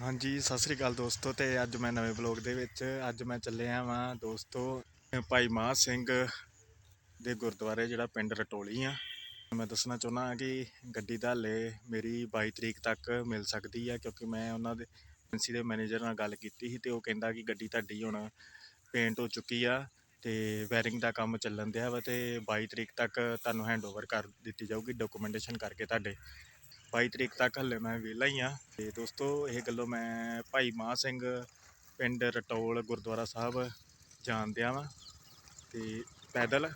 ਹਾਂਜੀ, ਸਤਿ ਸ੍ਰੀ ਅਕਾਲ ਦੋਸਤੋ ਤੇ ਅੱਜ ਮੈਂ ਨਵੇਂ ਬਲੌਗ ਦੇ ਵਿੱਚ, ਅੱਜ ਮੈਂ ਚੱਲਿਆ ਵਾਂ ਦੋਸਤੋ, ਭਾਈ ਮਾਹ ਸਿੰਘ ਦੇ ਗੁਰਦੁਆਰੇ, ਜਿਹੜਾ ਪਿੰਡ ਰਟੋਲੀ ਆ। ਮੈਂ ਦੱਸਣਾ ਚਾਹੁੰਦਾ ਕਿ ਗੱਡੀ ਦਾ ਹਲੇ ਮੇਰੀ 22 ਤਰੀਕ ਤੱਕ ਮਿਲ ਸਕਦੀ ਆ, ਕਿਉਂਕਿ ਮੈਂ ਉਹਨਾਂ ਦੇ ਏਜੰਸੀ ਦੇ ਮੈਨੇਜਰ ਨਾਲ ਗੱਲ ਕੀਤੀ ਸੀ ਤੇ ਉਹ ਕਹਿੰਦਾ ਕਿ ਗੱਡੀ ਤੁਹਾਡੀ ਹੁਣ ਪੇਂਟ ਹੋ ਚੁੱਕੀ ਆ ਤੇ ਵੈਰਿੰਗ ਦਾ ਕੰਮ ਚੱਲਣ ਦਿਆ ਵਾ ਤੇ 22 ਤਰੀਕ ਤੱਕ ਤੁਹਾਨੂੰ ਹੈਂਡਓਵਰ ਕਰ ਦਿੱਤੀ ਜਾਊਗੀ ਡਾਕੂਮੈਂਟੇਸ਼ਨ ਕਰਕੇ ਤੁਹਾਡੇ। 22 ਤਰੀਕ ਤੱਕ ਹਲੇ ਮੈਂ ਵਿਹਲਾ ਹੀ ਆ। ਤੇ ਦੋਸਤੋ, ਇਹ ਗੱਲੋਂ ਮੈਂ ਭਾਈ ਮਾਹ ਸਿੰਘ ਪਿੰਡ ਰਟੋਲ ਗੁਰਦੁਆਰਾ ਸਾਹਿਬ ਜਾਣਦਿਆ ਵਾਂ। ਤੇ ਪੈਦਲ।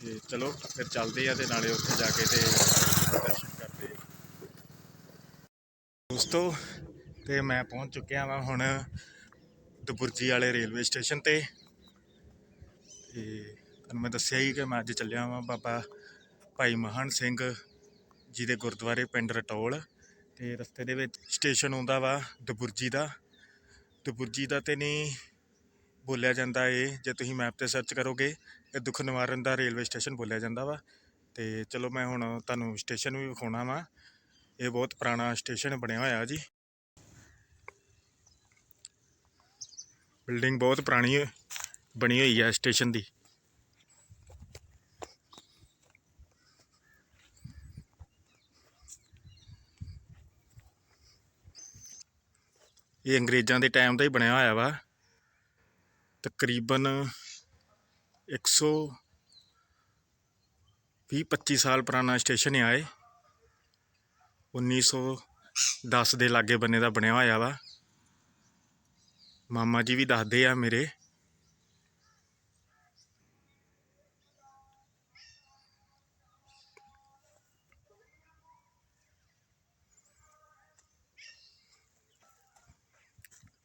ਤੇ ਚਲੋ, ਫਿਰ ਚੱਲਦੇ ਆ ਤੇ ਨਾਲੇ ਉੱਥੇ ਜਾ ਕੇ ਤੇ ਦਰਸ਼ਨ ਕਰਦੇ ਦੋਸਤੋ, ਤੇ ਮੈਂ ਪਹੁੰਚ ਚੁੱਕਿਆ ਵਾਂ ਹੁਣ ਦਬੁਰਜੀ ਵਾਲੇ ਰੇਲਵੇ ਸਟੇਸ਼ਨ ਤੇ। ਤੇ ਤੁਹਾਨੂੰ ਮੈਂ ਦੱਸਿਆ ਹੀ ਕਿ ਮੈਂ ਅੱਜ ਚੱਲਿਆ ਵਾਂ ਬਾਬਾ ਭਾਈ ਮਹਾਨ ਸਿੰਘ ਜਿਹਦੇ ਗੁਰਦੁਆਰੇ ਪਿੰਡ ਰਟੋਲ ਤੇ ਰਸਤੇ ਦੇ ਵਿੱਚ ਸਟੇਸ਼ਨ ਆਉਂਦਾ ਵਾ ਦਬੁਰਜੀ ਦਾ। ਦਬੁਰਜੀ ਦਾ ਤੇ ਨਹੀਂ ਬੋਲਿਆ ਜਾਂਦਾ ਏ ਜੇ ਤੁਸੀਂ ਮੈਪ ਤੇ ਸਰਚ ਕਰੋਗੇ, ਇਹ ਦੁੱਖ ਨਿਵਾਰਨ ਦਾ ਰੇਲਵੇ ਸਟੇਸ਼ਨ ਬੋਲਿਆ ਜਾਂਦਾ ਵਾ। ਤੇ ਚਲੋ ਮੈਂ ਹੁਣ ਤੁਹਾਨੂੰ ਸਟੇਸ਼ਨ ਵੀ ਵਿਖਾਉਣਾ ਵਾ। ਇਹ ਬਹੁਤ ਪੁਰਾਣਾ ਸਟੇਸ਼ਨ ਬਣਿਆ ਹੋਇਆ ਜੀ। ਬਿਲਡਿੰਗ ਬਹੁਤ ਪੁਰਾਣੀ ਬਣੀ ਹੋਈ ਹੈ ਸਟੇਸ਼ਨ ਦੀ। ਇਹ ਅੰਗਰੇਜ਼ਾਂ ਦੇ ਟਾਈਮ ਦਾ ਹੀ ਬਣਿਆ ਹੋਇਆ ਵਾ। ਤਕਰੀਬਨ 100 ਵੀਹ 25 ਸਾਲ ਪੁਰਾਣਾ ਸਟੇਸ਼ਨ ਹੈ ਇਹ। 1910 ਦੇ ਲਾਗੇ ਬੰਨੇ ਦਾ ਬਣਿਆ ਹੋਇਆ ਵਾ। ਮਾਮਾ ਜੀ ਵੀ ਦੱਸਦੇ ਆ ਮੇਰੇ।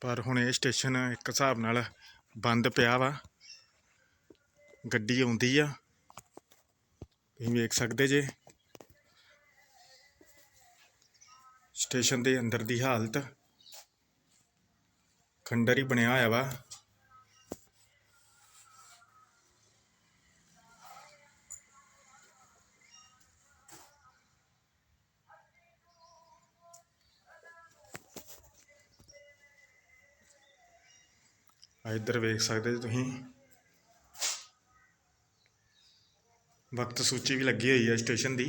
ਪਰ ਹੁਣ ਇਹ ਸਟੇਸ਼ਨ ਇੱਕ ਹਿਸਾਬ ਨਾਲ ਬੰਦ ਪਿਆ ਵਾ। ਗੱਡੀ ਆਉਂਦੀ ਆ। ਤੁਸੀਂ ਵੇਖ ਸਕਦੇ ਜੇ। ਸਟੇਸ਼ਨ ਦੇ ਅੰਦਰ ਦੀ ਹਾਲਤ ਖੰਡਰ ਹੀ ਬਣਿਆ ਹੋਇਆ ਵਾ। ਇੱਧਰ ਵੇਖ ਸਕਦੇ ਜੇ ਤੁਸੀਂ। ਵਕਤ ਸੂਚੀ ਵੀ ਲੱਗੀ ਹੋਈ ਹੈ ਸਟੇਸ਼ਨ ਦੀ।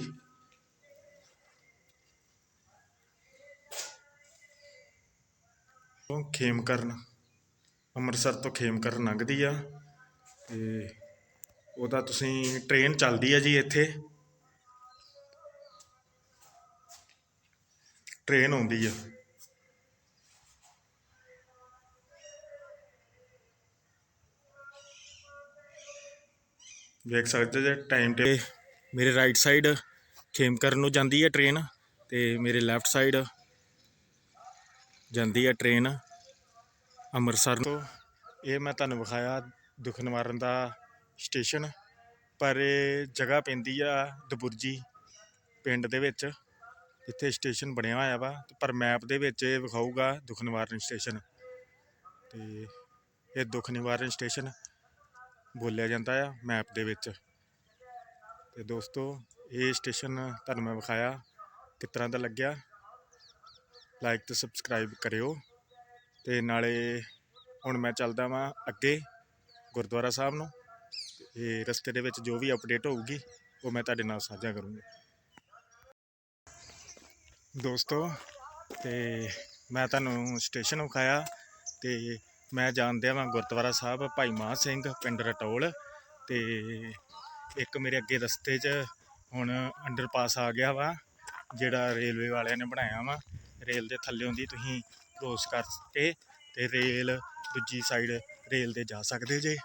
ਤੋਂ ਖੇਮਕਰਨ, ਅੰਮ੍ਰਿਤਸਰ ਤੋਂ ਖੇਮਕਰਨ ਲੰਘਦੀ ਆ ਤੇ ਉਹਦਾ ਤੁਸੀਂ ਟ੍ਰੇਨ ਚੱਲਦੀ ਆ ਜੀ ਇੱਥੇ। ਟ੍ਰੇਨ ਆਉਂਦੀ ਆ। ਵੇਖ ਸਕਦੇ ਜੇ ਟਾਈਮ ਤੇ ਮੇਰੇ ਰਾਈਟ ਸਾਈਡ ਖੇਮਕਰਨ ਨੂੰ ਜਾਂਦੀ ਹੈ ਟ੍ਰੇਨ ਤੇ ਮੇਰੇ ਲੈਫਟ ਸਾਈਡ ਜਾਂਦੀ ਹੈ ਟ੍ਰੇਨ ਅੰਮ੍ਰਿਤਸਰ ਤੋਂ। ਇਹ ਮੈਂ ਤੁਹਾਨੂੰ ਵਿਖਾਇਆ ਦੁੱਖ ਨਿਵਾਰਨ ਦਾ ਸਟੇਸ਼ਨ ਪਰ ਇਹ ਜਗ੍ਹਾ ਪੈਂਦੀ ਆ ਦਬੁਰਜੀ ਪਿੰਡ ਦੇ ਵਿੱਚ ਇੱਥੇ ਸਟੇਸ਼ਨ ਬਣਿਆ ਹੋਇਆ ਵਾ, ਪਰ ਮੈਪ ਦੇ ਵਿੱਚ ਇਹ ਵਿਖਾਊਗਾ ਦੁੱਖ ਨਿਵਾਰਨ ਸਟੇਸ਼ਨ ਤੇ ਇਹ ਦੁੱਖ ਨਿਵਾਰਨ ਸਟੇਸ਼ਨ ਬੋਲਿਆ ਜਾਂਦਾ ਆ ਮੈਪ ਦੇ ਵਿੱਚ। ਤੇ ਦੋਸਤੋ, ਇਹ ਸਟੇਸ਼ਨ ਤੁਹਾਨੂੰ ਮੈਂ ਵਿਖਾਇਆ ਕਿਸ ਤਰ੍ਹਾਂ ਦਾ ਲੱਗਿਆ। ਲਾਈਕ ਤੇ ਸਬਸਕ੍ਰਾਈਬ ਕਰਿਓ। ਤੇ ਨਾਲੇ ਹੁਣ ਮੈਂ ਚੱਲਦਾ ਵਾਂ ਅੱਗੇ ਗੁਰਦੁਆਰਾ ਸਾਹਿਬ ਨੂੰ। ਤੇ ਰਸਤੇ ਦੇ ਵਿੱਚ ਜੋ ਵੀ ਅਪਡੇਟ ਹੋਊਗੀ, ਉਹ ਮੈਂ ਤੁਹਾਡੇ ਨਾਲ ਸਾਂਝਾ ਕਰੂੰਗਾ। ਦੋਸਤੋ, ਤੇ ਮੈਂ ਤੁਹਾਨੂੰ ਸਟੇਸ਼ਨ ਵਿਖਾਇਆ ਤੇ ਮੈਂ ਜਾਣਦਿਆ ਵਾਂ ਗੁਰਦੁਆਰਾ ਸਾਹਿਬ, ਭਾਈ ਮਾਹ ਸਿੰਘ, ਪਿੰਡ ਰਟੋਲ ਤੇ ਇੱਕ ਮੇਰੇ ਅੱਗੇ ਰਸਤੇ 'ਚ ਹੁਣ ਅੰਡਰਪਾਸ ਆ ਗਿਆ ਵਾ, ਜਿਹੜਾ ਰੇਲਵੇ ਵਾਲਿਆਂ ਨੇ ਬਣਾਇਆ ਵਾ। ਰੇਲ ਦੇ ਥੱਲੇੋਂ ਦੀ ਤੁਸੀਂ ਕ੍ਰੋਸ ਕਰਕੇ ਤੇ ਰੇਲ ਦੂਜੀ ਸਾਈਡ ਰੇਲ ਤੇ ਜਾ ਸਕਦੇ ਜੇ।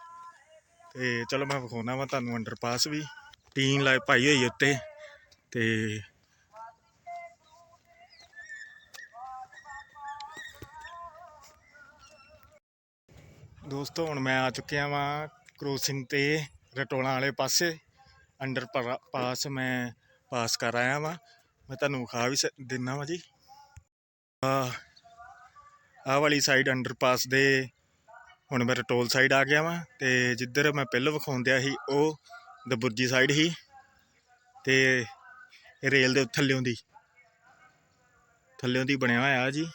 ਤੇ ਚਲੋ ਮੈਂ ਵਿਖਾਉਣਾ ਵਾ ਤੁਹਾਨੂੰ ਅੰਡਰਪਾਸ ਵੀ। ਟੀਨ ਲਾਈ ਪਾਈ ਹੋਈ ਉੱਤੇ ਤੇ ਦੋਸਤੋ, ਹੁਣ ਮੈਂ ਆ ਚੁੱਕਿਆ ਵਾਂ ਕ੍ਰੋਸਿੰਗ ਤੇ ਰਟੋਲਾਂ ਵਾਲੇ ਪਾਸੇ। ਅੰਡਰ ਪਾ- ਪਾਸ ਮੈਂ ਪਾਸ ਕਰ ਆਇਆ ਵਾਂ। ਮੈਂ ਤੁਹਾਨੂੰ ਵਿਖਾ ਵੀ ਦਿੰਨਾ ਵਾਂ ਜੀ। ਆ ਆਹ ਵਾਲੀ ਸਾਈਡ ਅੰਡਰ ਪਾਸ ਦੇ ਹੁਣ ਮੈਂ ਰਟੋਲ ਸਾਈਡ ਆ ਗਿਆ ਵਾਂ ਤੇ ਜਿੱਧਰ ਮੈਂ ਪਹਿਲਾਂ ਵਿਖਾਉਂਦਿਆ ਸੀ, ਉਹ ਦਬੁਰਜੀ ਸਾਈਡ ਸੀ ਤੇ ਰੇਲ ਦੇ ਥੱਲਿਓਂ ਦੀ ਥੱਲਿਓਂ ਦੀ ਬਣਿਆ ਹੋਇਆ ਜੀ।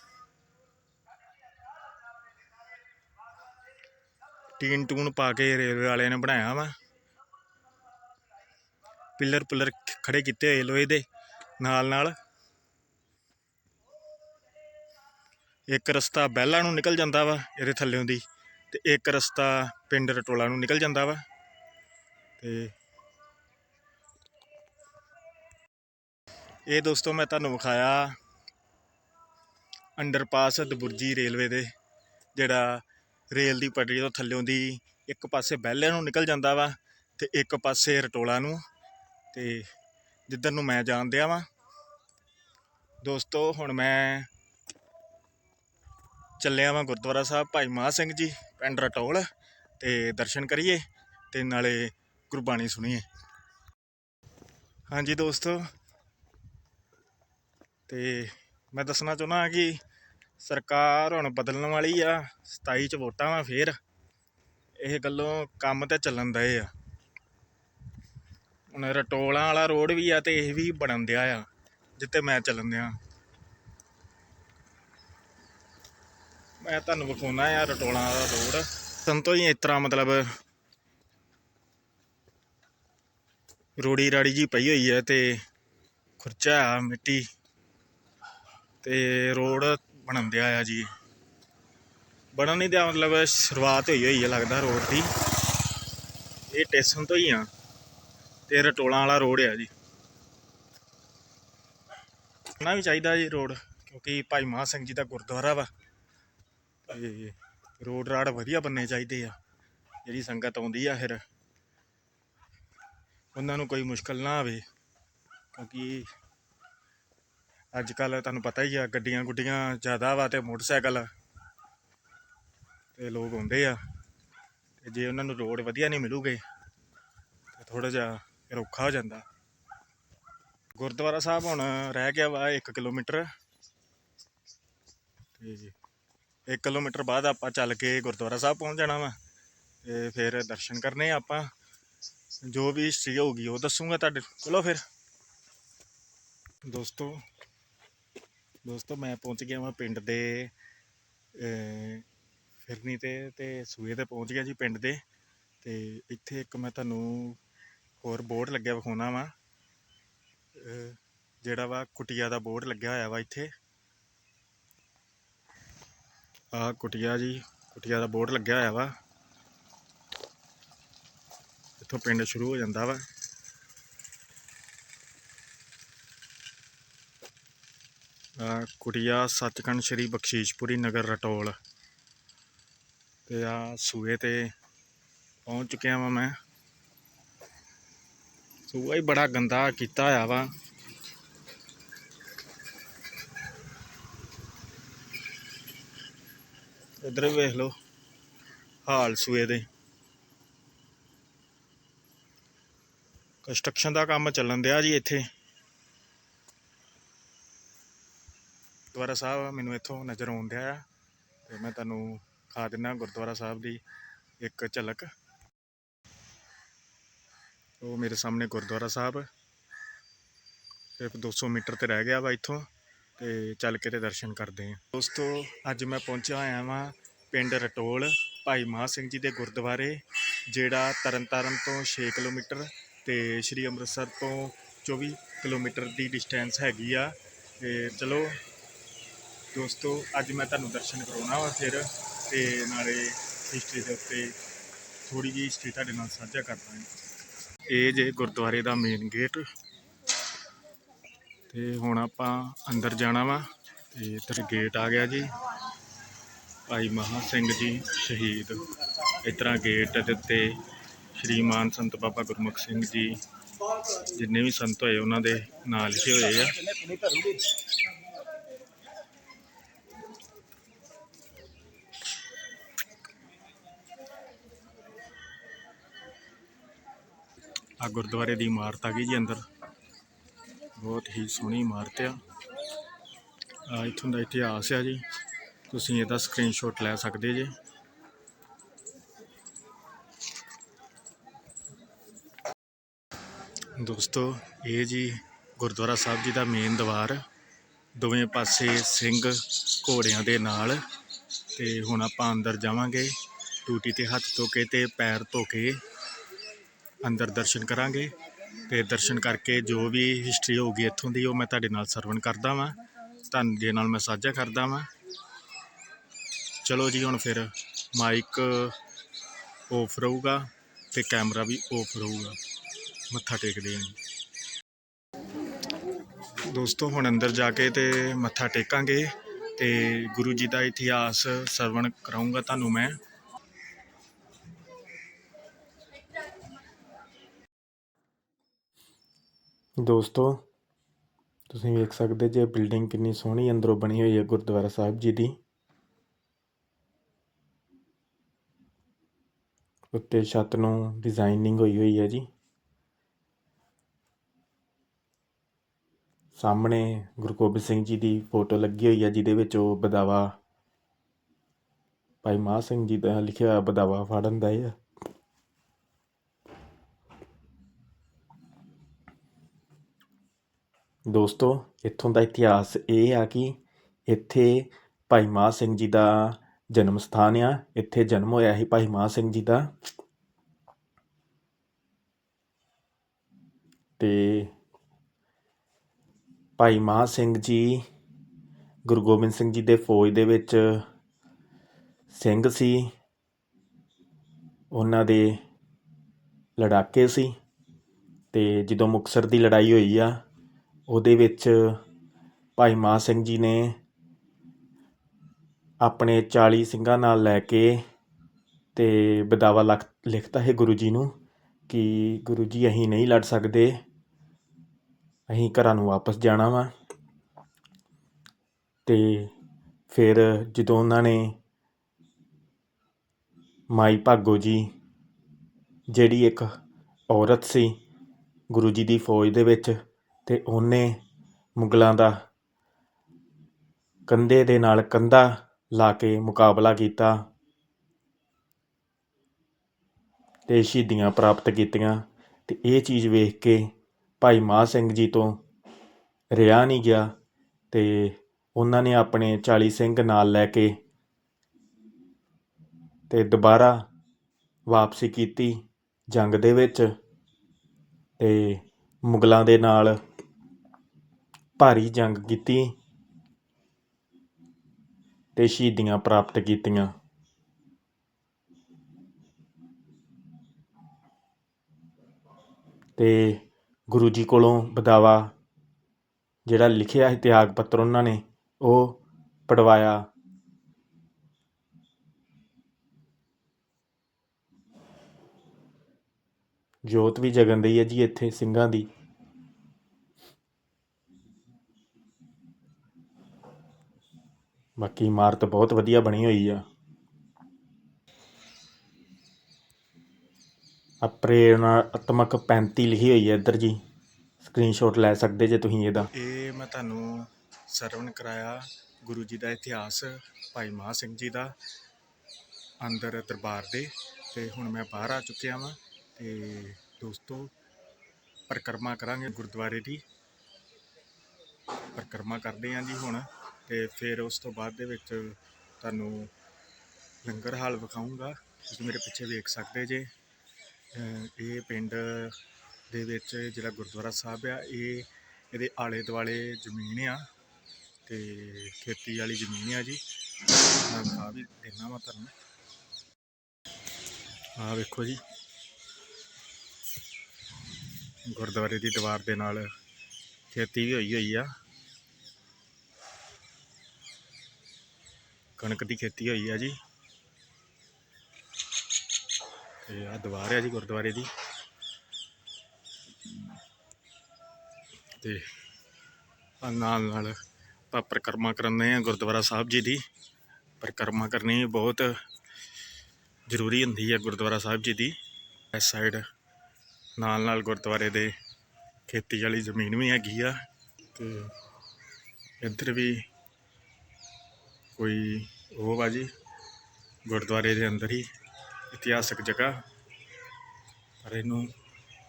ਟੀਨ ਟੂਨ ਪਾ ਕੇ ਰੇਲਵੇ ਵਾਲਿਆਂ ਨੇ ਬਣਾਇਆ ਵਾ। ਪਿੱਲਰ ਪੁੱਲਰ ਖੜੇ ਕੀਤੇ ਹੋਏ ਲੋਹੇ ਦੇ ਨਾਲ ਨਾਲ। ਇੱਕ ਰਸਤਾ ਬਹਿਲਾ ਨੂੰ ਨਿਕਲ ਜਾਂਦਾ ਵਾ ਇਹਦੇ ਥੱਲਿਓਂ ਦੀ ਤੇ ਇੱਕ ਰਸਤਾ ਪਿੰਡ ਰਟੋਲਾ ਨੂੰ ਨਿਕਲ ਜਾਂਦਾ ਵਾ। ਤੇ ਇਹ ਦੋਸਤੋ ਮੈਂ ਤੁਹਾਨੂੰ ਵਿਖਾਇਆ ਅੰਡਰਪਾਸ ਦਬੁਰਜੀ ਰੇਲਵੇ ਦੇ ਜਿਹੜਾ ਰੇਲ ਦੀ ਪਟੜੀ ਤੋਂ ਥੱਲਿਓਂ ਦੀ ਇੱਕ ਪਾਸੇ ਬਹਿਲੇ ਨੂੰ ਨਿਕਲ ਜਾਂਦਾ ਵਾ ਤੇ ਇੱਕ ਪਾਸੇ ਰਟੋਲਾ ਨੂੰ। ਤੇ ਜਿੱਧਰ ਨੂੰ ਮੈਂ ਜਾਣ ਦਿਆ ਵਾਂ, ਦੋਸਤੋ, ਹੁਣ ਮੈਂ ਚੱਲਿਆ ਵਾਂ ਗੁਰਦੁਆਰਾ ਸਾਹਿਬ, ਭਾਈ ਮਹਾਂ ਸਿੰਘ ਜੀ, ਪਿੰਡ ਰਟੋਲ, ਤੇ ਦਰਸ਼ਨ ਕਰੀਏ ਤੇ ਨਾਲੇ ਗੁਰਬਾਣੀ ਸੁਣੀਏ। ਹਾਂਜੀ ਦੋਸਤੋ, ਤੇ ਮੈਂ ਦੱਸਣਾ ਚਾਹੁੰਦਾ ਕਿ ਸਰਕਾਰ ਹੁਣ ਬਦਲਣ ਵਾਲੀ ਆ 27 ਚ ਵੋਟਾਂ ਵਾ ਫੇਰ। ਇਹ ਗੱਲੋਂ ਕੰਮ ਤੇ ਚੱਲਣ ਦਏ ਆ। ਹੁਣ ਰਟੋਲਾਂ ਵਾਲਾ ਰੋਡ ਵੀ ਆ ਤੇ ਇਹ ਵੀ ਬਣਨ ਦਿਆ ਆ ਜਿੱਤੇ ਮੈਂ ਚੱਲਣ ਦਿਆ ਮੈਂ ਤੁਹਾਨੂੰ ਵਿਖਾਉਣਾ ਆ ਰਟੋਲਾਂ ਵਾਲਾ ਰੋਡ। ਸੰਤੋ ਹੀ ਇਸ ਤਰ੍ਹਾਂ ਮਤਲਬ ਰੋੜੀ ਰਾੜੀ ਜੀ ਪਈ ਹੋਈ ਹੈ ਤੇ ਖੁਰਚਾ ਆ ਮਿੱਟੀ। ਤੇ ਰੋਡ ਬਣਨ ਦਿਆ ਆ ਜੀ। ਬਣਨ ਨਹੀਂ ਦਿਆ ਮਤਲਬ ਸ਼ੁਰੂਆਤ ਹੋਈ ਹੋਈ ਹੈ ਲੱਗਦਾ ਰੋਡ ਦੀ। ਇਹ ਟੇਸ਼ਨ ਤੋਂ ਹੀ ਆ। ਤੇ ਰਟੋਲਾਂ ਵਾਲਾ ਰੋਡ ਆ ਜੀ। ਨਾ ਵੀ ਚਾਹੀਦਾ ਜੀ ਰੋਡ, ਕਿਉਂਕਿ ਭਾਈ ਮਹਾਂ ਸਿੰਘ ਜੀ ਦਾ ਗੁਰਦੁਆਰਾ ਵਾ। ਤੇ ਰੋਡ ਰਾੜ ਵਧੀਆ ਬੰਨੇ ਚਾਹੀਦੇ ਆ। ਜਿਹੜੀ ਸੰਗਤ ਆਉਂਦੀ ਆ ਫਿਰ, ਉਹਨਾਂ ਨੂੰ ਕੋਈ ਮੁਸ਼ਕਲ ਨਾ ਆਵੇ, ਕਿਉਂਕਿ ਅੱਜ ਕੱਲ ਤੁਹਾਨੂੰ ਪਤਾ ਹੀ ਆ ਗੱਡੀਆਂ ਗੁੱਡੀਆਂ ਜ਼ਿਆਦਾ ਵਾ ਤੇ ਮੋਟਰਸਾਈਕਲ ਤੇ ਲੋਕ ਆਉਂਦੇ ਆ। ਤੇ ਜੇ ਉਹਨਾਂ ਨੂੰ ਰੋਡ ਵਧੀਆ ਨਹੀਂ ਮਿਲੂਗੇ, ਤੇ ਥੋੜਾ ਜਿਹਾ ਫਿਰ ਔਖਾ ਹੋ ਜਾਂਦਾ। ਗੁਰਦੁਆਰਾ ਸਾਹਿਬ ਹੁਣ ਰਹਿ ਗਿਆ ਵਾ 1 ਕਿਲੋਮੀਟਰ। ਤੇ 1 ਕਿਲੋਮੀਟਰ ਬਾਅਦ ਆਪਾਂ ਚੱਲ ਕੇ ਗੁਰਦੁਆਰਾ ਸਾਹਿਬ ਪਹੁੰਚ ਜਾਣਾ ਵਾ, ਤੇ ਫਿਰ ਦਰਸ਼ਨ ਕਰਨੇ ਆਪਾਂ। ਜੋ ਵੀ ਹਿਸਟਰੀ ਹੋਊਗੀ ਉਹ ਦੱਸੂਗਾ ਤੁਹਾਡੇ ਚਲੋ ਫਿਰ। ਦੋਸਤੋ ਦੋਸਤੋ, ਮੈਂ ਪਹੁੰਚ ਗਿਆ ਵਾਂ ਪਿੰਡ ਦੇ ਫਿਰਨੀ ਤੇ ਤੇ ਸੂਏ ਤੇ ਪਹੁੰਚ ਗਿਆ ਜੀ ਪਿੰਡ ਦੇ। ਤੇ ਇੱਥੇ ਇੱਕ ਮੈਂ ਤੁਹਾਨੂੰ ਹੋਰ ਬੋਰਡ ਲੱਗਿਆ ਵਿਖਾਉਣਾ ਵਾ ਜਿਹੜਾ ਵਾ ਕੁਟਿਆ ਦਾ ਬੋਰਡ ਲੱਗਿਆ ਹੋਇਆ ਵਾ ਇੱਥੇ। ਆ ਕੁਟੀਆ ਜੀ, ਕੁਟਿਆ ਦਾ ਬੋਰਡ ਲੱਗਿਆ ਹੋਇਆ ਵਾ। ਇੱਥੋਂ ਪਿੰਡ ਸ਼ੁਰੂ ਹੋ ਜਾਂਦਾ ਵਾ। ਕੁਟੀਆ ਸੱਚਖੰਡ ਸ੍ਰੀ ਬਖਸ਼ੀਸ਼ਪੁਰੀ ਨਗਰ ਰਟੋਲ। ਤੇ ਆ ਸੂਏ ਤੇ ਪਹੁੰਚ ਚੁੱਕਿਆ ਵਾਂ ਮੈਂ। ਸੂਆ ਹੀ ਬੜਾ ਗੰਦਾ ਕੀਤਾ ਹੋਇਆ ਵਾ। ਇਧਰ ਵੀ ਵੇਖ ਲਓ, ਹਾਲ ਸੂਏ ਦੇ। ਕੰਸਟਰਕਸ਼ਨ ਦਾ ਕੰਮ ਚੱਲਣ ਦਿਆ ਜੀ ਇੱਥੇ। ਗੁਰਦੁਆਰਾ ਸਾਹਿਬ ਮੈਨੂੰ ਇੱਥੋਂ ਨਜ਼ਰ ਆਉਣ ਡਿਆ ਆ ਤੇ ਮੈਂ ਤੁਹਾਨੂੰ ਖਾ ਦਿੰਦਾ ਗੁਰਦੁਆਰਾ ਸਾਹਿਬ ਦੀ ਇੱਕ ਝਲਕ। ਉਹ ਮੇਰੇ ਸਾਹਮਣੇ ਗੁਰਦੁਆਰਾ ਸਾਹਿਬ। ਸਿਰਫ 200 ਮੀਟਰ ਤੇ ਰਹਿ ਗਿਆ ਵਾ ਇੱਥੋਂ ਤੇ ਚੱਲ ਕੇ ਤੇ ਦਰਸ਼ਨ ਕਰਦੇ ਆ। ਦੋਸਤੋ, ਅੱਜ ਮੈਂ ਪਹੁੰਚਿਆ ਹੋਇਆ ਵਾਂ ਪਿੰਡ ਰਟੋਲ, ਭਾਈ ਮਹਾਂ ਸਿੰਘ ਜੀ ਦੇ ਗੁਰਦੁਆਰੇ, ਜਿਹੜਾ ਤਰਨਤਾਰਨ ਤੋਂ 6 ਕਿਲੋਮੀਟਰ ਤੇ ਸ੍ਰੀ ਅੰਮ੍ਰਿਤਸਰ ਤੋਂ 24 ਕਿਲੋਮੀਟਰ ਦੀ ਡਿਸਟੈਂਸ ਹੈਗੀ ਆ। ਤੇ ਚਲੋ ਦੋਸਤੋ, ਅੱਜ ਮੈਂ ਤੁਹਾਨੂੰ ਦਰਸ਼ਨ ਕਰਾਉਣਾ ਵਾ ਫਿਰ ਤੇ ਨਾਲੇ ਹਿਸਟਰੀ ਦੇ ਉੱਤੇ ਥੋੜੀ ਜਿਹੀ ਹਿਸਟਰੀ ਤੁਹਾਡੇ ਨਾਲ ਸਾਂਝਾ ਕਰਦਾ ਹਾਂ ਇਹ ਜੇ ਗੁਰਦੁਆਰੇ ਦਾ ਮੇਨ ਗੇਟ ਤੇ ਹੁਣ ਆਪਾਂ ਅੰਦਰ ਜਾਣਾ ਵਾ ਤੇ ਇੱਧਰ ਗੇਟ ਆ ਗਿਆ ਜੀ। ਭਾਈ ਮਹਾ ਸਿੰਘ ਜੀ ਸ਼ਹੀਦ। ਇਸ ਤਰ੍ਹਾਂ ਗੇਟ ਦੇ ਉੱਤੇ ਸ਼੍ਰੀਮਾਨ ਸੰਤ ਬਾਬਾ ਗੁਰਮੁਖ ਸਿੰਘ ਜੀ, ਜਿੰਨੇ ਵੀ ਸੰਤ ਹੋਏ ਉਹਨਾਂ ਦੇ ਨਾਂ ਲਿਖੇ ਹੋਏ ਆ। ਆ ਗੁਰਦੁਆਰੇ ਦੀ ਇਮਾਰਤ ਆ ਗਈ ਜੀ ਅੰਦਰ। ਬਹੁਤ ਹੀ ਸੋਹਣੀ ਇਮਾਰਤ ਆ। ਆ ਇਥੋਂ ਦਾ ਇਤਿਹਾਸ ਆ ਜੀ। ਤੁਸੀਂ ਇਹਦਾ ਸਕਰੀਨਸ਼ਾਟ ਲੈ ਸਕਦੇ ਜੇ। ਦੋਸਤੋ, ਇਹ ਜੀ ਗੁਰਦੁਆਰਾ ਸਾਹਿਬ ਜੀ ਦਾ ਮੇਨ ਦੀਵਾਰ, ਦੋਵੇਂ ਪਾਸੇ ਸਿੰਘ ਘੋੜਿਆਂ ਦੇ ਨਾਲ। ਤੇ ਹੁਣ ਆਪਾਂ ਅੰਦਰ ਜਾਵਾਂਗੇ, ਟੂਟੀ ਤੇ ਹੱਥ ਧੋ ਕੇ ਤੇ ਪੈਰ ਧੋ ਕੇ ਅੰਦਰ ਦਰਸ਼ਨ ਕਰਾਂਗੇ ਤੇ ਦਰਸ਼ਨ ਕਰਕੇ ਜੋ ਵੀ ਹਿਸਟਰੀ ਹੋਊਗੀ ਇੱਥੋਂ ਦੀ ਉਹ ਮੈਂ ਤੁਹਾਡੇ ਨਾਲ ਸਰਵਣ ਕਰਦਾ ਵਾਂ ਤੁਹਾਡੇ ਨਾਲ ਮੈਂ ਸਾਂਝਾ ਕਰਦਾ ਵਾਂ। ਚਲੋ ਜੀ, ਹੁਣ ਫਿਰ ਮਾਈਕ ਆਫ ਰਹੂਗਾ ਤੇ ਕੈਮਰਾ ਵੀ ਆਫ ਰਹੂਗਾ। ਮੱਥਾ ਟੇਕਦੇ ਹਾਂ ਜੀ। ਦੋਸਤੋ, ਹੁਣ ਅੰਦਰ ਜਾ ਕੇ ਤੇ ਮੱਥਾ ਟੇਕਾਂਗੇ ਤੇ ਗੁਰੂ ਜੀ ਦਾ ਇਤਿਹਾਸ ਸਰਵਣ ਕਰਾਉਂਗਾ ਤੁਹਾਨੂੰ ਮੈਂ। ਦੋਸਤੋ, ਤੁਸੀਂ ਵੇਖ ਸਕਦੇ ਜੇ ਬਿਲਡਿੰਗ ਕਿੰਨੀ ਸੋਹਣੀ ਅੰਦਰੋਂ ਬਣੀ ਹੋਈ ਹੈ ਗੁਰਦੁਆਰਾ ਸਾਹਿਬ ਜੀ ਦੀ। ਉੱਤੇ ਛੱਤ ਨੂੰ ਡਿਜ਼ਾਈਨਿੰਗ ਹੋਈ ਹੋਈ ਹੈ ਜੀ। ਸਾਹਮਣੇ ਗੁਰੂ ਗੋਬਿੰਦ ਸਿੰਘ ਜੀ ਦੀ ਫੋਟੋ ਲੱਗੀ ਹੋਈ ਹੈ, ਜਿਹਦੇ ਵਿੱਚ ਉਹ ਬਦਾਵਾ ਭਾਈ ਮਹਾਂ ਸਿੰਘ ਜੀ ਦਾ ਲਿਖਿਆ ਹੋਇਆ ਬਦਾਵਾ ਫੜਨ ਦਾ ਹੈ ਦੋਸਤੋ, ਇੱਥੋਂ ਦਾ ਇਤਿਹਾਸ ਇਹ ਆ ਕਿ ਇੱਥੇ ਭਾਈ ਮਹਾਂ ਸਿੰਘ ਜੀ ਦਾ ਜਨਮ ਸਥਾਨ ਆ। ਇੱਥੇ ਜਨਮ ਹੋਇਆ ਸੀ ਭਾਈ ਮਹਾਂ ਸਿੰਘ ਜੀ ਦਾ। ਤੇ ਭਾਈ ਮਹਾਂ ਸਿੰਘ ਜੀ, ਗੁਰੂ ਗੋਬਿੰਦ ਸਿੰਘ ਜੀ ਦੇ ਫੌਜ ਦੇ ਵਿੱਚ ਸਿੰਘ ਸੀ। ਉਹਨਾਂ ਦੇ ਲੜਾਕੇ ਸੀ। ਤੇ ਜਦੋਂ ਮੁਕਤਸਰ ਦੀ ਲੜਾਈ ਹੋਈ ਆ ਉਹਦੇ ਵਿੱਚ ਭਾਈ ਮਹਾਂ ਸਿੰਘ ਜੀ ਨੇ ਆਪਣੇ 40 ਸਿੰਘਾਂ ਨਾਲ ਲੈ ਕੇ ਤੇ ਬਦਾਵਾ ਲਖ ਲਿਖਤਾ ਹੈ ਗੁਰੂ ਜੀ ਨੂੰ ਕਿ ਗੁਰੂ ਜੀ, ਅਸੀਂ ਨਹੀਂ ਲੜ ਸਕਦੇ। ਅਸੀਂ ਘਰਾਂ ਨੂੰ ਵਾਪਸ ਜਾਣਾ ਵਾ। ਤੇ ਫਿਰ ਜਦੋਂ ਉਹਨਾਂ ਨੇ ਮਾਈ ਭਾਗੋ ਜੀ, ਜਿਹੜੀ ਇੱਕ ਔਰਤ ਸੀ ਗੁਰੂ ਜੀ ਦੀ ਫੌਜ ਦੇ ਵਿੱਚ ਅਤੇ ਉਹਨੇ ਮੁਗਲਾਂ ਦਾ ਕੰਧੇ ਦੇ ਨਾਲ ਕੰਧਾ ਲਾ ਕੇ ਮੁਕਾਬਲਾ ਕੀਤਾ ਅਤੇ ਸ਼ਹੀਦੀਆਂ ਪ੍ਰਾਪਤ ਕੀਤੀਆਂ ਅਤੇ ਇਹ ਚੀਜ਼ ਵੇਖ ਕੇ ਭਾਈ ਮਹਾਂ ਸਿੰਘ ਜੀ ਤੋਂ ਰਿਹਾ ਨਹੀਂ ਗਿਆ ਅਤੇ ਉਹਨਾਂ ਨੇ ਆਪਣੇ 40 ਸਿੰਘ ਨਾਲ ਲੈ ਕੇ ਤੇ ਦੁਬਾਰਾ ਵਾਪਸੀ ਕੀਤੀ ਜੰਗ ਦੇ ਵਿੱਚ ਤੇ ਮੁਗਲਾਂ ਦੇ ਨਾਲ ਭਾਰੀ ਜੰਗ ਕੀਤੀ ਅਤੇ ਸ਼ਹੀਦੀਆਂ ਪ੍ਰਾਪਤ ਕੀਤੀਆਂ। ਅਤੇ ਗੁਰੂ ਜੀ ਕੋਲੋਂ ਬਦਾਵਾ ਜਿਹੜਾ ਲਿਖਿਆ ਸੀ ਤਿਆਗ ਪੱਤਰ ਉਹਨਾਂ ਨੇ, ਉਹ ਪੜਵਾਇਆ ਜੋਤ ਵੀ ਜਗਨ ਰਹੀ ਹੈ ਜੀ ਇੱਥੇ ਸਿੰਘਾਂ ਦੀ। ਬਾਕੀ ਇਮਾਰਤ ਬਹੁਤ ਵਧੀਆ ਬਣੀ ਹੋਈ ਆ। ਆ ਪ੍ਰੇਰਣਾਤਮਕ 35 ਲਿਖੀ ਹੋਈ ਹੈ ਇੱਧਰ ਜੀ। ਸਕਰੀਨਸ਼ਾਟ ਲੈ ਸਕਦੇ ਜੇ ਤੁਸੀਂ ਇਹਦਾ। ਇਹ ਮੈਂ ਤੁਹਾਨੂੰ ਸਰਵਣ ਕਰਾਇਆ ਗੁਰੂ ਜੀ ਦਾ ਇਤਿਹਾਸ, ਭਾਈ ਮਹਾਂ ਸਿੰਘ ਜੀ ਦਾ ਅੰਦਰ ਦਰਬਾਰ ਦੇ। ਤੇ ਹੁਣ ਮੈਂ ਬਾਹਰ ਆ ਚੁੱਕਿਆ ਵਾਂ ਤੇ ਦੋਸਤੋ, ਪਰਿਕਰਮਾ ਕਰਾਂਗੇ ਗੁਰਦੁਆਰੇ ਦੀ। ਪਰਿਕਰਮਾ ਕਰਦੇ ਆਂ ਜੀ ਹੁਣ। ਤੇ ਫਿਰ ਉਸ ਤੋਂ ਬਾਅਦ ਦੇ ਵਿੱਚ ਤੁਹਾਨੂੰ ਲੰਗਰ ਹਾਲ ਵਿਖਾਊਂਗਾ। ਤੁਸੀਂ ਮੇਰੇ ਪਿੱਛੇ ਵੇਖ ਸਕਦੇ ਜੇ। ਇਹ ਪਿੰਡ ਦੇ ਵਿੱਚ ਜਿਹੜਾ ਗੁਰਦੁਆਰਾ ਸਾਹਿਬ ਆ, ਇਹ ਇਹਦੇ ਆਲੇ ਦੁਆਲੇ ਜ਼ਮੀਨ ਆ ਤੇ ਖੇਤੀ ਵਾਲੀ ਜ਼ਮੀਨ ਆ ਜੀ। ਮੈਂ ਵਿਖਾ ਵੀ ਦੇਣਾ ਵਾ ਤੁਹਾਨੂੰ। ਆਹ ਵੇਖੋ ਜੀ। ਗੁਰਦੁਆਰੇ ਦੀ ਦੀਵਾਰ ਦੇ ਨਾਲ ਖੇਤੀ ਵੀ ਹੋਈ ਹੋਈ ਆ। ਕਣਕ ਦੀ ਖੇਤੀ ਹੋਈ ਆ ਜੀ। ਤੇ ਆ ਦੀਵਾਰ ਹੈ ਜੀ ਗੁਰਦੁਆਰੇ ਦੀ। ਤੇ ਆਹ ਨਾਲ ਨਾਲ ਆਪਾਂ ਪਰਿਕਰਮਾ ਕਰਨੇ ਆ ਗੁਰਦੁਆਰਾ ਸਾਹਿਬ ਜੀ ਦੀ। ਪਰਿਕਰਮਾ ਕਰਨੀ ਬਹੁਤ ਜ਼ਰੂਰੀ ਹੁੰਦੀ ਹੈ ਗੁਰਦੁਆਰਾ ਸਾਹਿਬ ਜੀ ਦੀ। ਇਸ ਸਾਈਡ ਨਾਲ ਨਾਲ ਗੁਰਦੁਆਰੇ ਦੇ ਖੇਤੀ ਵਾਲੀ ਜ਼ਮੀਨ ਵੀ ਹੈਗੀ ਆ। ਤੇ ਇੱਧਰ ਵੀ ਕੋਈ ਉਹ ਬਾਜੀ ਗੁਰਦੁਆਰੇ ਦੇ ਅੰਦਰ ਹੀ ਇਤਿਹਾਸਕ ਜਗ੍ਹਾ। ਪਰ ਇਹਨੂੰ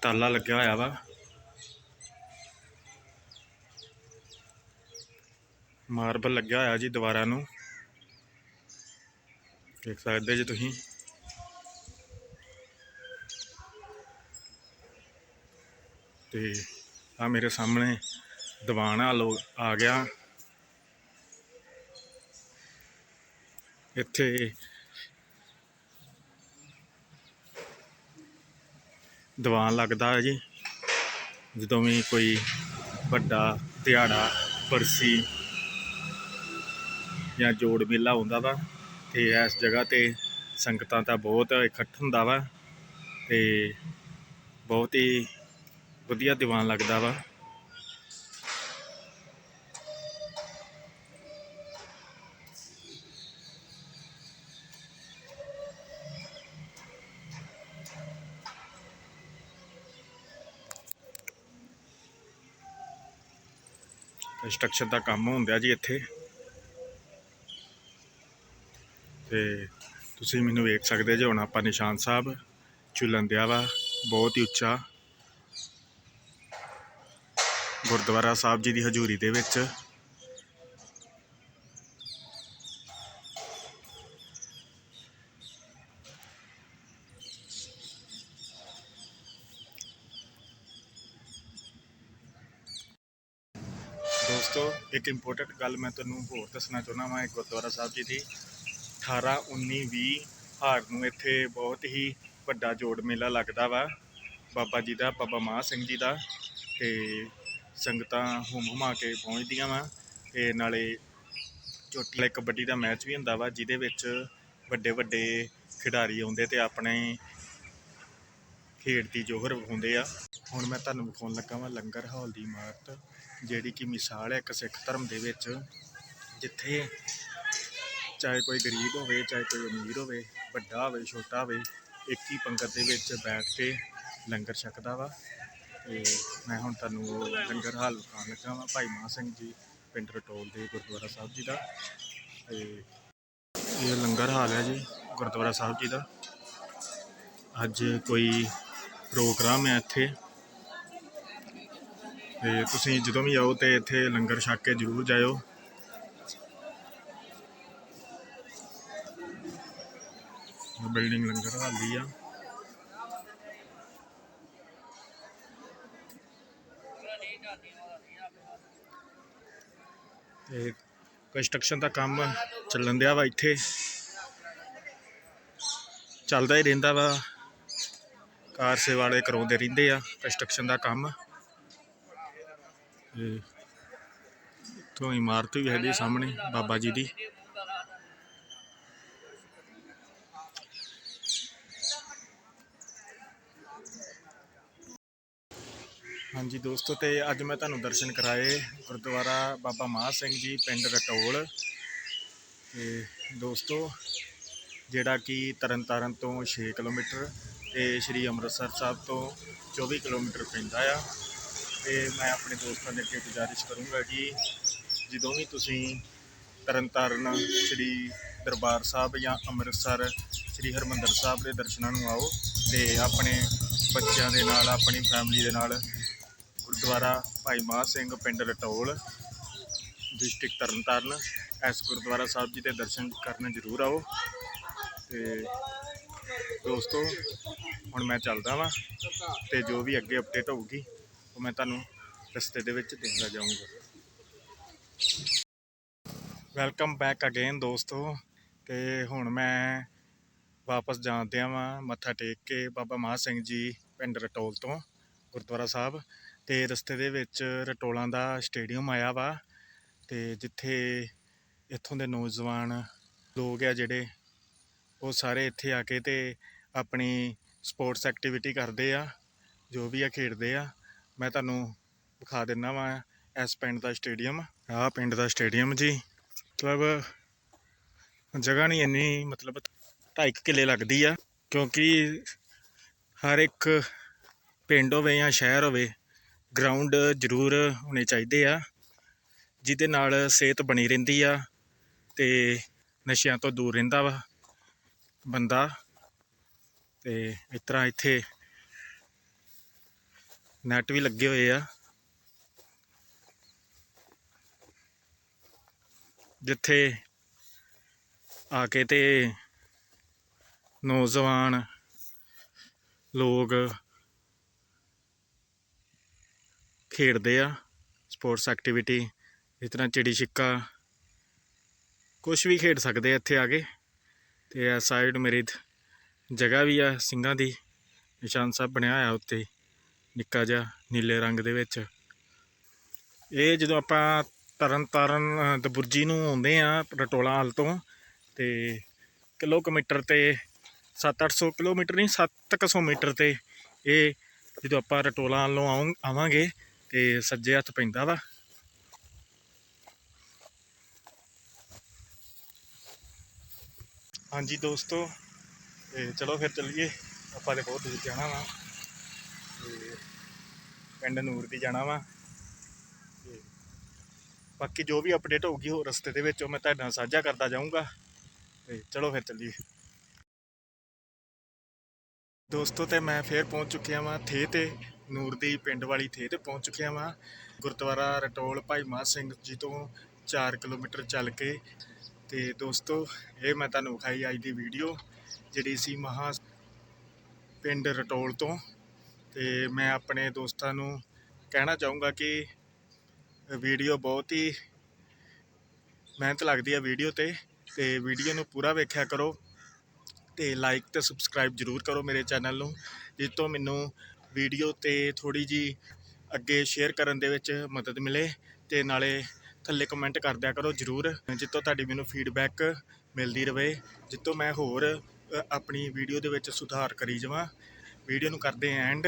ਤਾਲਾ ਲੱਗਿਆ ਹੋਇਆ ਵਾ। ਮਾਰਬਲ ਲੱਗਿਆ ਹੋਇਆ ਜੀ ਦੀਵਾਰਾਂ ਨੂੰ। ਦੇਖ ਸਕਦੇ ਜੀ ਤੁਸੀਂ। ਤੇ ਆ ਮੇਰੇ ਸਾਹਮਣੇ ਦੀਵਾਨ ਆ ਲੋ ਆ ਗਿਆ। ਇੱਥੇ। ਦੀਵਾਨ ਲੱਗਦਾ ਹੈ ਜੀ। ਜਦੋਂ ਵੀ ਕੋਈ ਵੱਡਾ ਦਿਹਾੜਾ, ਬਰਸੀ ਜਾਂ ਜੋੜ ਮੇਲਾ ਹੁੰਦਾ ਵਾ, ਤੇ ਇਸ ਜਗ੍ਹਾ ਤੇ ਸੰਗਤਾਂ ਦਾ ਬਹੁਤ ਇਕੱਠ ਹੁੰਦਾ ਵਾ, ਤੇ ਬਹੁਤ ਹੀ ਵਧੀਆ ਦੀਵਾਨ ਲੱਗਦਾ ਵਾ। ਕੰਸਟਰਕਸ਼ਨ ਦਾ ਕੰਮ ਹੁੰਦਾ ਜੀ ਇੱਥੇ। ਤੇ ਤੁਸੀਂ ਮੈਨੂੰ ਵੇਖ ਸਕਦੇ ਜੇ ਹੁਣ ਆਪਾਂ ਨਿਸ਼ਾਨ ਸਾਹਿਬ, ਝੁੱਲਣ ਦਿਆ ਵਾ, ਬਹੁਤ ਹੀ ਉੱਚਾ। ਗੁਰਦੁਆਰਾ ਸਾਹਿਬ ਜੀ ਦੀ ਹਜ਼ੂਰੀ ਦੇ ਵਿੱਚ। ਦੋਸਤੋ, ਇੱਕ ਇੰਪੋਰਟੈਂਟ ਗੱਲ ਮੈਂ ਤੁਹਾਨੂੰ ਹੋਰ ਦੱਸਣਾ ਚਾਹੁੰਦਾ ਹਾਂ ਗੁਰਦੁਆਰਾ ਸਾਹਿਬ ਜੀ ਦੀ। 18 19 20 ਹਾਰ ਨੂੰ ਇੱਥੇ ਬਹੁਤ ਹੀ ਵੱਡਾ ਜੋੜ ਮੇਲਾ ਲੱਗਦਾ ਵਾ। ਬਾਬਾ ਜੀ ਦਾ, ਬਾਬਾ ਮਾਹ ਸਿੰਘ ਜੀ ਦਾ ਤੇ ਸੰਗਤਾਂ ਹੁਮ ਹੁਮਾ ਕੇ ਪਹੁੰਚਦੀਆਂ ਵਾ ਤੇ ਨਾਲੇ ਚੋਟੀ ਕਬੱਡੀ ਦਾ ਮੈਚ ਵੀ ਹੁੰਦਾ ਵਾ, ਜਿਹਦੇ ਵਿੱਚ ਵੱਡੇ ਵੱਡੇ ਖਿਡਾਰੀ ਆਉਂਦੇ ਤੇ ਆਪਣੇ ਖੇਡ ਦੀ ਜੋਹਰ ਵਿਖਾਉਂਦੇ ਆ। ਹੁਣ ਮੈਂ ਤੁਹਾਨੂੰ ਵਿਖਾਉਣ ਲੱਗਾ ਵਾਂ ਲੰਗਰ ਹਾਲ ਦੀ ਇਮਾਰਤ। ਜਿਹੜੀ ਕਿ ਮਿਸਾਲ ਹੈ ਇੱਕ ਸਿੱਖ ਧਰਮ ਦੇ ਵਿੱਚ, ਜਿੱਥੇ ਚਾਹੇ ਕੋਈ ਗਰੀਬ ਹੋਵੇ, ਚਾਹੇ ਕੋਈ ਅਮੀਰ ਹੋਵੇ, ਵੱਡਾ ਹੋਵੇ, ਛੋਟਾ ਹੋਵੇ, ਇੱਕ ਹੀ ਪੰਗਤ ਦੇ ਵਿੱਚ ਬੈਠ ਕੇ ਲੰਗਰ ਛਕਦਾ ਵਾ। ਤੇ ਮੈਂ ਹੁਣ ਤੁਹਾਨੂੰ ਉਹ ਲੰਗਰ ਹਾਲ ਵਿਖਾਉਣ ਲੱਗਾ ਵਾਂ, ਭਾਈ ਮਾਹ ਸਿੰਘ ਜੀ, ਪਿੰਡ ਰਟੋਲ ਦੇ ਗੁਰਦੁਆਰਾ ਸਾਹਿਬ ਜੀ ਦਾ। ਤੇ ਇਹ ਲੰਗਰ ਹਾਲ ਹੈ ਜੀ, ਗੁਰਦੁਆਰਾ ਸਾਹਿਬ ਜੀ ਦਾ। ਅੱਜ ਕੋਈ ਪ੍ਰੋਗਰਾਮ ਹੈ ਇੱਥੇ। ਤੇ ਤੁਸੀਂ ਜਦੋਂ ਵੀ ਆਓ ਤੇ ਇੱਥੇ ਲੰਗਰ ਛਕ ਕੇ ਜ਼ਰੂਰ ਜਾਇਓ। ਬਿਲਡਿੰਗ ਲੰਗਰ ਹਾਲੀ ਆ। ਤੇ ਕੰਸਟਰਕਸ਼ਨ ਦਾ ਕੰਮ ਚੱਲਣ ਦਿਆ ਵਾ ਇੱਥੇ। ਚੱਲਦਾ ਹੀ ਰਹਿੰਦਾ ਵਾ। ਕਾਰ ਸੇ ਵਾਲੇ ਕਰਾਉਂਦੇ ਰਹਿੰਦੇ ਆ, ਕੰਸਟਰਕਸ਼ਨ ਦਾ ਕੰਮ। ਤੋਂ ਇਮਾਰਤ ਵੀ ਹੈਗੀ ਸਾਹਮਣੇ, ਬਾਬਾ ਜੀ ਦੀ। ਹਾਂਜੀ ਦੋਸਤੋ, ਤੇ ਅੱਜ ਮੈਂ ਤੁਹਾਨੂੰ ਦਰਸ਼ਨ ਕਰਾਏ ਗੁਰਦੁਆਰਾ ਬਾਬਾ ਮਾਹ ਸਿੰਘ ਜੀ, ਪਿੰਡ ਰਟੋਲ। ਤੇ ਦੋਸਤੋ, ਜਿਹੜਾ ਕਿ ਤਰਨਤਾਰਨ ਤੋਂ 6 ਕਿਲੋਮੀਟਰ ਤੇ ਸ੍ਰੀ ਅੰਮ੍ਰਿਤਸਰ ਸਾਹਿਬ ਤੋਂ 24 ਕਿਲੋਮੀਟਰ ਪੈਂਦਾ ਆ। ਤੇ ਮੈਂ ਆਪਣੇ ਦੋਸਤਾਂ ਦੇ ਅੱਗੇ ਗੁਜ਼ਾਰਿਸ਼ ਕਰੂੰਗਾ ਕਿ ਜਦੋਂ ਵੀ ਤੁਸੀਂ ਤਰਨਤਾਰਨ ਸ੍ਰੀ ਦਰਬਾਰ ਸਾਹਿਬ ਜਾਂ ਅੰਮ੍ਰਿਤਸਰ ਸ੍ਰੀ ਹਰਮੰਦਰ ਸਾਹਿਬ ਦੇ ਦਰਸ਼ਨਾਂ ਨੂੰ ਆਓ ਤੇ ਆਪਣੇ ਬੱਚਿਆਂ ਦੇ ਨਾਲ, ਆਪਣੀ ਫੈਮਿਲੀ ਦੇ ਨਾਲ ਗੁਰਦੁਆਰਾ ਭਾਈ ਮਾਹ ਸਿੰਘ ਪਿੰਡ ਰਟੋਲ ਡਿਸਟ੍ਰਿਕਟ ਤਰਨਤਾਰਨ, ਇਸ ਗੁਰਦੁਆਰਾ ਸਾਹਿਬ ਜੀ ਦੇ ਦਰਸ਼ਨ ਕਰਨ ਜ਼ਰੂਰ ਆਓ। ਤੇ ਦੋਸਤੋ, ਹੁਣ ਮੈਂ ਚੱਲਦਾ ਵਾਂ ਤੇ ਜੋ ਵੀ ਅੱਗੇ ਅਪਡੇਟ ਹੋਊਗੀ ਉਹ ਮੈਂ ਤੁਹਾਨੂੰ ਰਸਤੇ ਦੇ ਵਿੱਚ ਦਿੰਦਾ ਜਾਊਂਗਾ। ਵੈਲਕਮ ਬੈਕ ਅਗੇਨ ਦੋਸਤੋ, ਤੇ ਹੁਣ ਮੈਂ ਵਾਪਸ ਜਾਂਦਿਆਂ ਵਾਂ ਮੱਥਾ ਟੇਕ ਕੇ ਬਾਬਾ ਮਾਹ ਸਿੰਘ ਜੀ ਪਿੰਡ ਰਟੋਲ ਤੋਂ, ਗੁਰਦੁਆਰਾ ਸਾਹਿਬ। ਤੇ ਰਸਤੇ ਦੇ ਵਿੱਚ ਰਟੋਲਾਂ ਦਾ ਸਟੇਡੀਅਮ ਆਇਆ ਵਾ, ਤੇ ਜਿੱਥੇ ਇੱਥੋਂ ਦੇ ਨੌਜਵਾਨ ਲੋਕ ਆ ਜਿਹੜੇ, ਉਹ ਸਾਰੇ ਇੱਥੇ ਆ ਕੇ ਤੇ ਆਪਣੀ ਸਪੋਰਟਸ ਐਕਟੀਵਿਟੀ ਕਰਦੇ ਆ, ਜੋ ਵੀ ਆ ਖੇਡਦੇ ਆ। ਮੈਂ ਤੁਹਾਨੂੰ ਵਿਖਾ ਦਿੰਦਾ ਵਾਂ ਇਸ ਪਿੰਡ ਦਾ ਸਟੇਡੀਅਮ, ਆਹ ਪਿੰਡ ਦਾ ਸਟੇਡੀਅਮ ਜੀ। ਮਤਲਬ ਜਗ੍ਹਾ ਨਹੀਂ ਇੰਨੀ, ਮਤਲਬ ਢਾਈ ਕੁ ਕਿੱਲੇ ਲੱਗਦੀ ਆ, ਕਿਉਂਕਿ ਹਰ ਇੱਕ ਪਿੰਡ ਹੋਵੇ ਜਾਂ ਸ਼ਹਿਰ ਹੋਵੇ ਗਰਾਊਂਡ ਜ਼ਰੂਰ ਹੋਣੇ ਚਾਹੀਦੇ ਆ, ਜਿਹਦੇ ਨਾਲ ਸਿਹਤ ਬਣੀ ਰਹਿੰਦੀ ਆ ਤੇ ਨਸ਼ਿਆਂ ਤੋਂ ਦੂਰ ਰਹਿੰਦਾ ਵਾ ਬੰਦਾ। ਤੇ ਇਸ ਤਰ੍ਹਾਂ ਇੱਥੇ ਨੈਟ ਵੀ ਲੱਗੇ ਹੋਏ ਆ। ਜਿੱਥੇ ਆ ਕੇ ਤੇ ਨੌਜਵਾਨ ਲੋਕ ਖੇਡਦੇ ਆ, ਸਪੋਰਟਸ ਐਕਟੀਵਿਟੀ ਇਸ ਤਰ੍ਹਾਂ ਚਿੜੀ ਛਿੱਕਾ ਕੁਝ ਵੀ ਖੇਡ ਸਕਦੇ ਆ ਇੱਥੇ ਆ ਕੇ। ਤੇ ਆ ਸਾਈਡ ਮੇਰੀ ਜਗ੍ਹਾ ਵੀ ਆ ਸਿੰਘਾਂ ਦੀ, ਨਿਸ਼ਾਨ ਸਾਹਿਬ ਬਣਿਆ ਹੋਇਆ ਉੱਤੇ। ਨਿੱਕਾ ਜਿਹਾ ਨੀਲੇ ਰੰਗ ਦੇ ਵਿੱਚ। ਇਹ ਜਦੋਂ ਆਪਾਂ ਤਰਨ ਤਾਰਨ ਦਬੁਰਜੀ ਨੂੰ ਆਉਂਦੇ ਆ ਰਟੋਲਾ ਹਲ ਤੋਂ, ਤੇ ਕਿਲੋਮੀਟਰ ਤੇ 7-800 ਕਿਲੋਮੀਟਰ ਨਹੀਂ 700 ਮੀਟਰ ਤੇ ਇਹ ਜਦੋਂ ਆਪਾਂ ਰਟੋਲਾ ਵੱਲੋਂ ਆਵਾਂਗੇ, ਤੇ ਸੱਜੇ ਹੱਥ ਪੈਂਦਾ ਵਾ। ਹਾਂਜੀ ਦੋਸਤੋ, ਤੇ ਚਲੋ ਫਿਰ ਚੱਲੀਏ। ਆਪਾਂ ਤੇ ਬਹੁਤ ਦੂਰ ਜਾਣਾ ਵਾ। ਪਿੰਡ ਨੂਰ ਦੀ ਜਾਣਾ ਵਾ। ਤੇ ਬਾਕੀ ਜੋ ਵੀ ਅਪਡੇਟ ਹੋਊਗੀ ਹੋਰ ਰਸਤੇ ਦੇ ਵਿੱਚ ਉਹ ਮੈਂ ਤੁਹਾਡੇ ਨਾਲ ਸਾਂਝਾ ਕਰਦਾ ਜਾਊਂਗਾ। ਤੇ ਚਲੋ ਫਿਰ ਚੱਲੀਏ। ਦੋਸਤੋ, ਤੇ ਮੈਂ ਫੇਰ ਪਹੁੰਚ ਚੁੱਕਿਆ ਵਾਂ ਥੇ ਤੇ। ਨੂਰ ਦੀ ਪਿੰਡ ਵਾਲੀ ਥੇ ਤੇ ਪਹੁੰਚ ਚੁੱਕਿਆ ਵਾਂ। ਗੁਰਦੁਆਰਾ ਰਟੋਲ ਭਾਈ ਮਹਾਂ ਸਿੰਘ ਜੀ ਤੋਂ 4 ਕਿਲੋਮੀਟਰ ਚੱਲ ਕੇ। ਤੇ ਦੋਸਤੋ, ਇਹ ਮੈਂ ਤੁਹਾਨੂੰ ਵਿਖਾਈ ਅੱਜ ਦੀ ਵੀਡੀਓ ਜਿਹੜੀ ਸੀ ਮਹਾ ਪਿੰਡ ਰਟੋਲ ਤੋਂ। ਤੇ ਮੈਂ ਆਪਣੇ ਦੋਸਤਾਂ ਨੂੰ ਕਹਿਣਾ ਚਾਹੂੰਗਾ ਕਿ ਵੀਡੀਓ ਬਹੁਤ ਹੀ ਮਿਹਨਤ ਲੱਗਦੀ ਹੈ ਵੀਡੀਓ ਤੇ ਤੇ ਵੀਡੀਓ ਨੂੰ ਪੂਰਾ ਵੇਖਿਆ ਕਰੋ ਤੇ ਲਾਈਕ ਤੇ ਸਬਸਕ੍ਰਾਈਬ ਜਰੂਰ ਕਰੋ ਮੇਰੇ ਚੈਨਲ ਨੂੰ, ਜਿਸ ਤੋਂ ਮੈਨੂੰ ਵੀਡੀਓ ਤੇ ਥੋੜੀ ਜੀ ਅੱਗੇ ਸ਼ੇਅਰ ਕਰਨ ਦੇ ਵਿੱਚ ਮਦਦ ਮਿਲੇ ਤੇ ਨਾਲੇ ਥੱਲੇ ਕਮੈਂਟ ਕਰ ਦਿਆ ਕਰੋ ਜਰੂਰ ਜਿੱਤੋਂ ਤੁਹਾਡੀ ਮੈਨੂੰ ਫੀਡਬੈਕ ਮਿਲਦੀ ਰਵੇ ਜਿੱਤੋਂ ਮੈਂ ਹੋਰ ਆਪਣੀ ਵੀਡੀਓ ਦੇ ਵਿੱਚ ਸੁਧਾਰ ਕਰੀ ਜਾਵਾਂ। ਵੀਡੀਓ ਨੂੰ ਕਰਦੇ ਐਂਡ